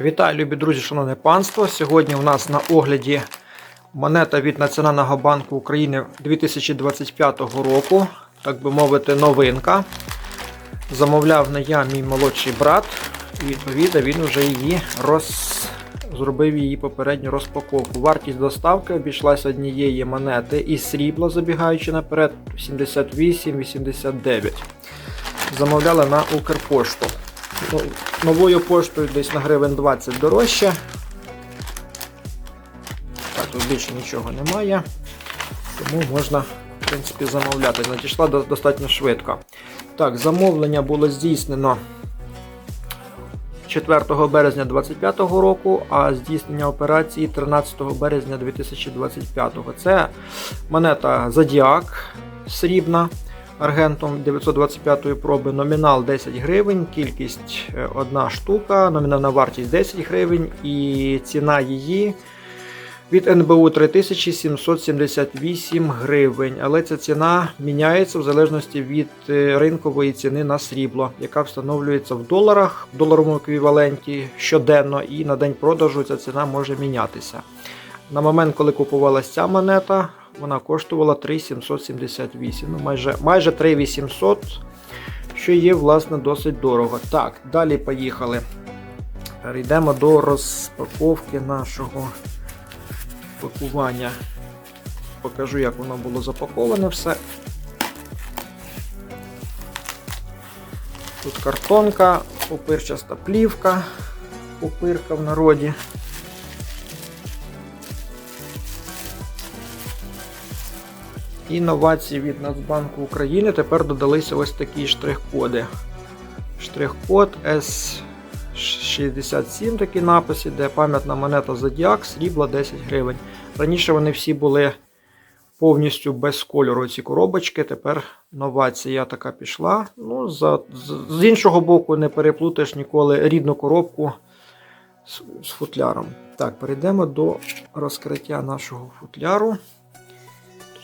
Вітаю, любі друзі, шановне панство. Сьогодні у нас на огляді монета від Національного банку України 2025 року, так би мовити, новинка. Замовляв не я, мій молодший брат. І відповідно він вже її роз... зробив її попередню розпаковку. Вартість доставки обійшлася однієї монети із срібла, забігаючи наперед, 78,89. Замовляли на Укрпошту. Новою поштою десь на гривень 20 дорожче. Так, тут більше нічого немає. Тому можна, в принципі, замовляти. Надійшла достатньо швидко. Так, замовлення було здійснено 4 березня 2025 року, а здійснення операції 13 березня 2025. Це монета Зодіак срібна аргентом 925 проби, номінал 10 гривень, кількість е, одна штука, номінальна вартість 10 гривень і ціна її від НБУ 3778 гривень. Але ця ціна міняється в залежності від е, ринкової ціни на срібло, яка встановлюється в доларах, в доларовому еквіваленті щоденно, і на день продажу ця ціна може мінятися. На момент, коли купувалася ця монета, вона коштувала 3,778, ну майже, майже 3,800, що є, власне, досить дорого. Так, далі поїхали. Перейдемо до розпаковки нашого пакування. Покажу, як воно було запаковане все. Тут картонка, пупирчаста плівка, пупирка в народі. Інновації від Нацбанку України тепер додалися ось такі штрих-коди. Штрих-код S67, такі написи, де пам'ятна монета Зодіак, срібла 10 гривень. Раніше вони всі були повністю без кольору ці коробочки. Тепер новація така пішла. Ну, за, з, з іншого боку, не переплутаєш ніколи рідну коробку з, з футляром. Так, перейдемо до розкриття нашого футляру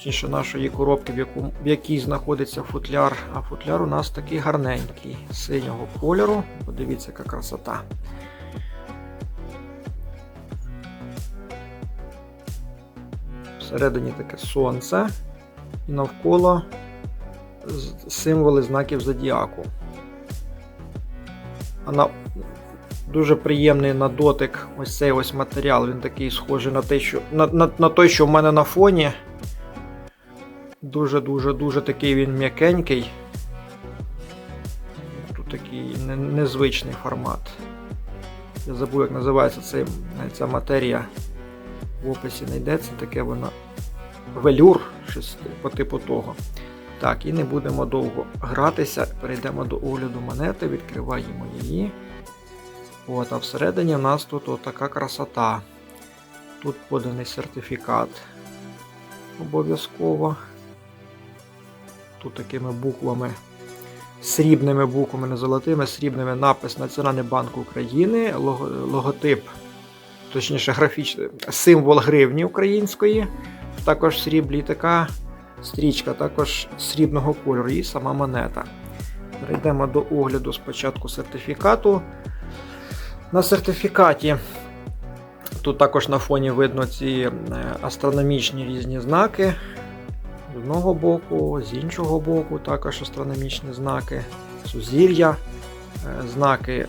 точніше нашої коробки, в, яку, в якій знаходиться футляр. А футляр у нас такий гарненький, синього кольору. Подивіться, яка красота. Всередині таке сонце і навколо символи знаків зодіаку. А на дуже приємний на дотик ось цей ось матеріал. Він такий схожий на те, що на, на, на той, що в мене на фоні. Дуже-дуже дуже такий він м'якенький. Тут такий незвичний формат. Я забув, як називається цей, ця матерія. В описі не йдеться, таке воно велюр, щось по типу того. Так, і не будемо довго гратися. Перейдемо до огляду монети, відкриваємо її. От, а всередині в нас тут отака красота. Тут поданий сертифікат. Обов'язково. Тут такими буквами, срібними буквами, не золотими, срібними напис Національний банк України, логотип, точніше, графічний символ гривні української, також сріблі така стрічка, також срібного кольору і сама монета. Перейдемо до огляду спочатку сертифікату. На сертифікаті тут також на фоні видно ці е, астрономічні різні знаки. З одного боку, з іншого боку, також астрономічні знаки, сузір'я, е, знаки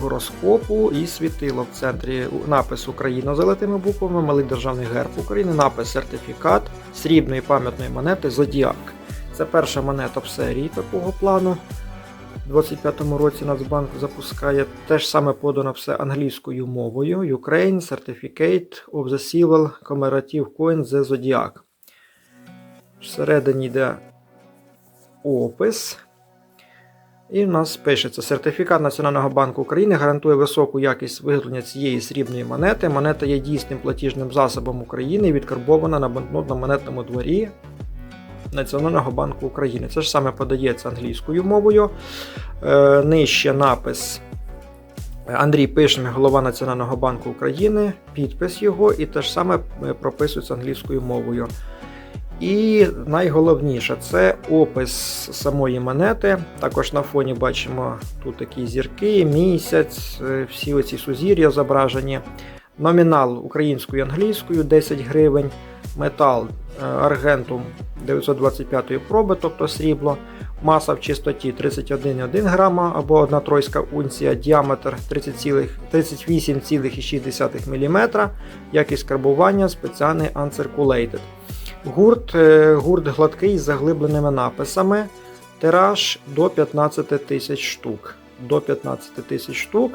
гороскопу і світило в центрі напис Україна золотими буквами, малий державний герб України, напис сертифікат срібної пам'ятної монети Зодіак. Це перша монета в серії такого плану. У 25-му році Нацбанк запускає теж саме подано все англійською мовою. Ukraine Certificate of the Civil Commemorative Coin The Zodiac. Всередині йде опис. І в нас пишеться: сертифікат Національного банку України гарантує високу якість виготовлення цієї срібної монети. Монета є дійсним платіжним засобом України і відкарбована на банкнотно-монетному дворі Національного банку України. Це ж саме подається англійською мовою. Е, нижче напис Андрій Пишний, голова Національного банку України, підпис його, і те ж саме е, прописується англійською мовою. І найголовніше це опис самої монети. Також на фоні бачимо тут такі зірки, місяць, е, всі оці сузір'я зображені. Номінал українською і англійською 10 гривень, метал е, аргентум 925 проби, тобто срібло, маса в чистоті 31,1 грама або 1 тройська унція, діаметр 38,6 мм, якість карбування спеціальний uncirculated. Гурт, е, гурт гладкий з заглибленими написами. Тираж до 15 тисяч штук. До 15 тисяч штук.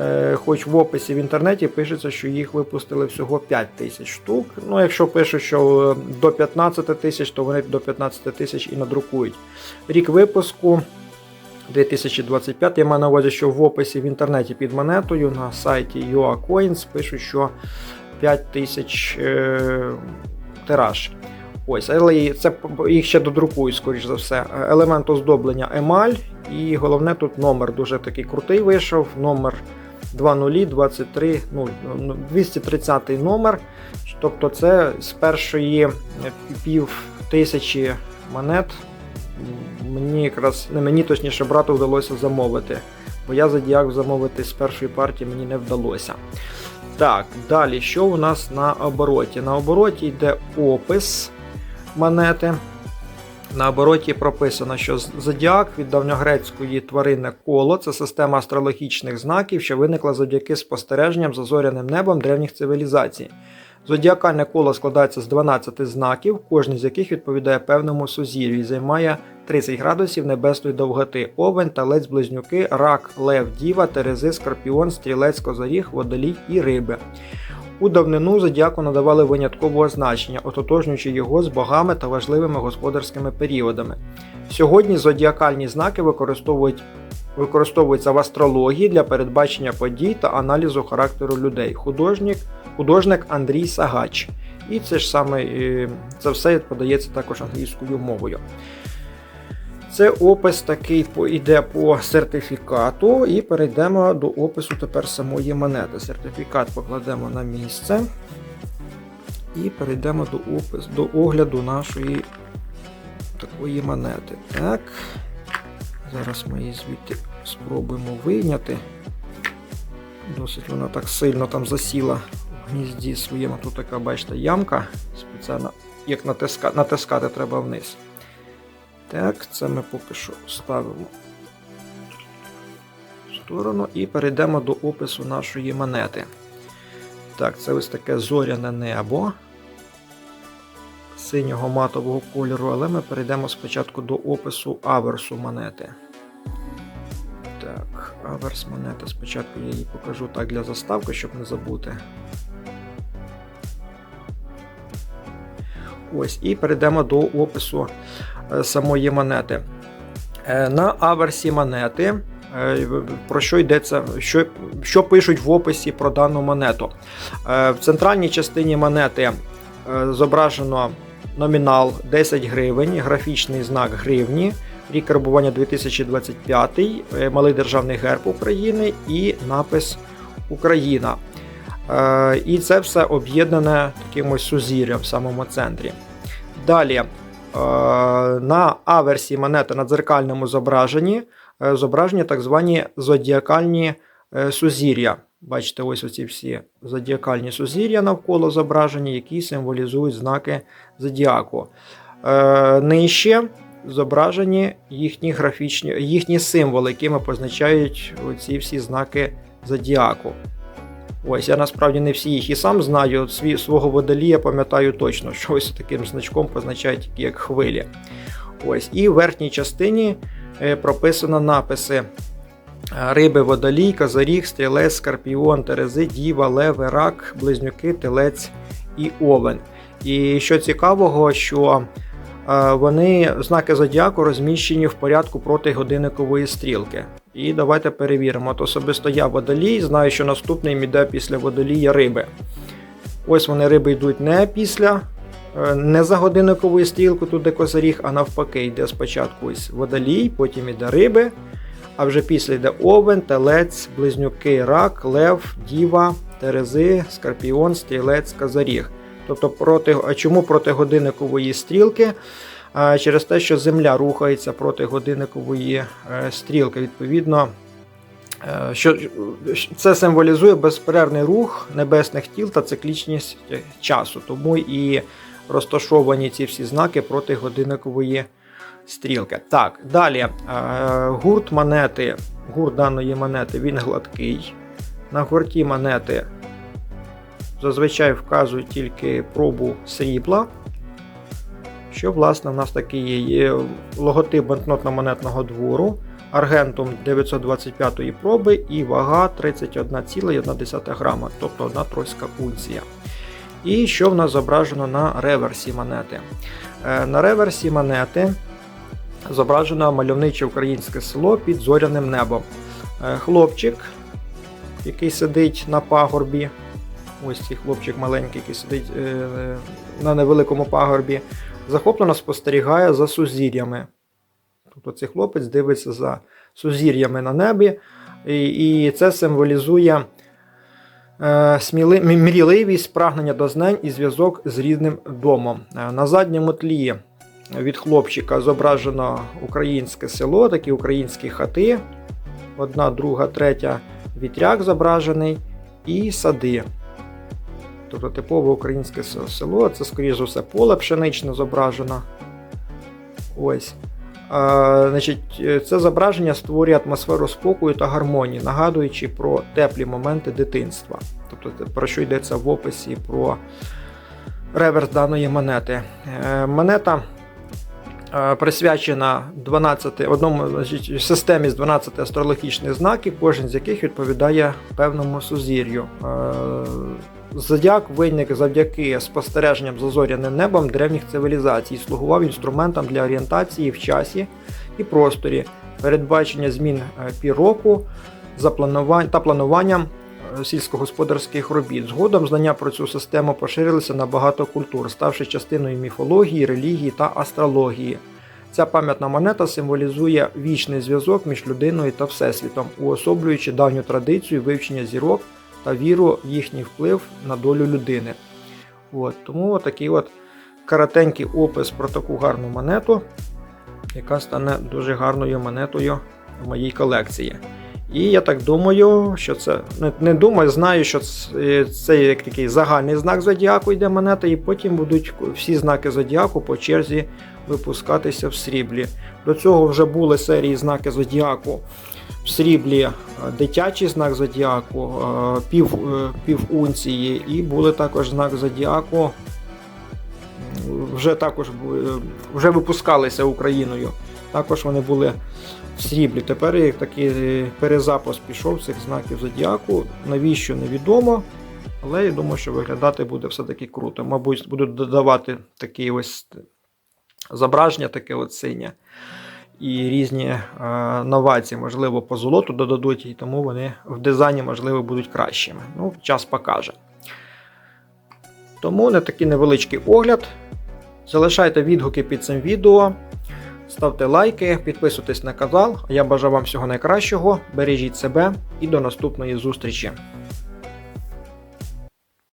Е, Хоч в описі в інтернеті пишеться, що їх випустили всього 5 тисяч штук. Ну, якщо пишуть, що е, до 15 тисяч, то вони до 15 тисяч і надрукують. Рік випуску 2025. Я маю на увазі, що в описі в інтернеті під монетою на сайті UACoins пишуть, що 5 тисяч е, тираж. Ось, але це їх ще додрукують, скоріш за все. Елемент оздоблення емаль. І головне тут номер дуже такий крутий вийшов. Номер 2023, ну, 230 номер. Тобто це з першої пів тисячі монет. Мені якраз не мені точніше брату вдалося замовити. Бо я Зодіак замовити з першої партії мені не вдалося. Так, далі, що у нас на обороті? На обороті йде опис монети. На обороті прописано, що зодіак від давньогрецької тварини коло це система астрологічних знаків, що виникла завдяки спостереженням за зоряним небом древніх цивілізацій. Зодіакальне коло складається з 12 знаків, кожен з яких відповідає певному сузір'ю і займає 30 градусів небесної довготи, овен, талець, близнюки, рак, лев, діва, терези, скорпіон, стрілець, козоріг, водолій і риби. У давнину зодіаку надавали виняткового значення, ототожнюючи його з богами та важливими господарськими періодами. Сьогодні зодіакальні знаки використовують, використовуються в астрології для передбачення подій та аналізу характеру людей. Художник, художник Андрій Сагач. І це ж саме це все подається також англійською мовою. Це опис такий йде по сертифікату, і перейдемо до опису тепер самої монети. Сертифікат покладемо на місце. І перейдемо до опис, до огляду нашої такої монети. Так. Зараз ми її звідти спробуємо вийняти. Досить вона так сильно там засіла в гнізді своєму. Тут така, бачите, ямка. Спеціально, як натиска, натискати треба вниз. Так, це ми поки що ставимо в сторону і перейдемо до опису нашої монети. Так, це ось таке зоряне небо синього матового кольору, але ми перейдемо спочатку до опису аверсу монети. Так, аверс монети. Спочатку я її покажу так для заставки, щоб не забути. Ось, і перейдемо до опису самої монети. Е, на аверсі монети, е, про що йдеться, що що пишуть в описі про дану монету. В центральній частині монети зображено номінал 10 гривень, графічний знак гривні, рік карбування 2025, малий державний герб України і напис Україна. І це все об'єднане таким ось сузір'ям в самому центрі. Далі Е, на аверсі монети на дзеркальному зображенні е, зображені так звані зодіакальні е, сузір'я. Бачите, ось оці всі зодіакальні сузір'я навколо зображені, які символізують знаки зодіаку. Нижче зображені їхні графічні, їхні символи, якими позначають ці всі знаки зодіаку. Ось, я насправді не всі їх і сам знаю. Свій, свого водолія пам'ятаю точно, що ось таким значком позначають як хвилі. Ось, І в верхній частині е, прописано написи е, риби, водолій, казаріг, стрілець, скорпіон, терези, діва, лев, рак, близнюки, телець і овен. І що цікавого, що е, вони знаки зодіаку розміщені в порядку проти годинникової стрілки. І давайте перевіримо. От особисто я водолій, знаю, що наступний йде після водолія риби. Ось вони риби йдуть не після, е, не за годинниковою стрілку, тут де козиріг, а навпаки, йде спочатку ось водолій, потім йде риби. А вже після йде овен, телець, близнюки, рак, лев, діва, терези, скорпіон, стрілець, казаріг. Тобто, проти, а чому проти годинникової стрілки? Через те, що Земля рухається проти годинникової е, стрілки. Відповідно, е, що це символізує безперервний рух небесних тіл та циклічність часу. Тому і розташовані ці всі знаки проти годинникової стрілки. Так, далі е, гурт монети, гурт даної монети він гладкий. На гурті монети зазвичай вказують тільки пробу срібла. Що, власне, в нас такий є логотип банкнотно-монетного двору, аргентум 925 проби і вага 31,1 грама, тобто одна тройська унція. І що в нас зображено на реверсі монети? Е, На реверсі монети зображено мальовниче українське село під зоряним небом. Е, Хлопчик, який сидить на пагорбі. Ось цей хлопчик маленький, який сидить е, на невеликому пагорбі, захоплено спостерігає за сузір'ями. Тобто цей хлопець дивиться за сузір'ями на небі, і, і це символізує е, сміли, мі- мрійливість, прагнення до знань і зв'язок з рідним домом. Е, На задньому тлі від хлопчика зображено українське село, такі українські хати. Одна, друга, третя вітряк зображений і сади. Тобто типове українське село, це, скоріш за все, поле пшеничне зображено. Ось. А, значить, е, це зображення створює атмосферу спокою та гармонії, нагадуючи про теплі моменти дитинства. Тобто, про що йдеться в описі про реверс даної монети. Е, Монета е, присвячена 12, одному значить, системі з 12 астрологічних знаків, кожен з яких відповідає певному сузір'ю. Зодіак виник завдяки спостереженням за зоряним небом древніх цивілізацій, слугував інструментом для орієнтації в часі і просторі, передбачення змін е, пір року запланувань- та плануванням е, сільськогосподарських робіт. Згодом знання про цю систему поширилися на багато культур, ставши частиною міфології, релігії та астрології. Ця пам'ятна монета символізує вічний зв'язок між людиною та Всесвітом, уособлюючи давню традицію вивчення зірок та віру в їхній вплив на долю людини. От, тому такий от коротенький опис про таку гарну монету, яка стане дуже гарною монетою в моїй колекції. І я так думаю, що це не, думаю, знаю, що це, це як такий загальний знак зодіаку йде монета, і потім будуть всі знаки зодіаку по черзі випускатися в сріблі. До цього вже були серії знаки зодіаку в сріблі е, дитячий знак зодіаку, е, пів, е, пів унції, і були також знак зодіаку. Вже також вже випускалися Україною. Також вони були в сріблі. Тепер як такий перезапуск пішов цих знаків зодіаку. Навіщо невідомо. Але я думаю, що виглядати буде все-таки круто. Мабуть, будуть додавати такі ось зображення, таке от синє. І різні е, новації, можливо, по золоту додадуть, і тому вони в дизайні, можливо, будуть кращими. Ну, час покаже. Тому на такий невеличкий огляд. Залишайте відгуки під цим відео, ставте лайки, підписуйтесь на канал. Я бажаю вам всього найкращого. Бережіть себе і до наступної зустрічі.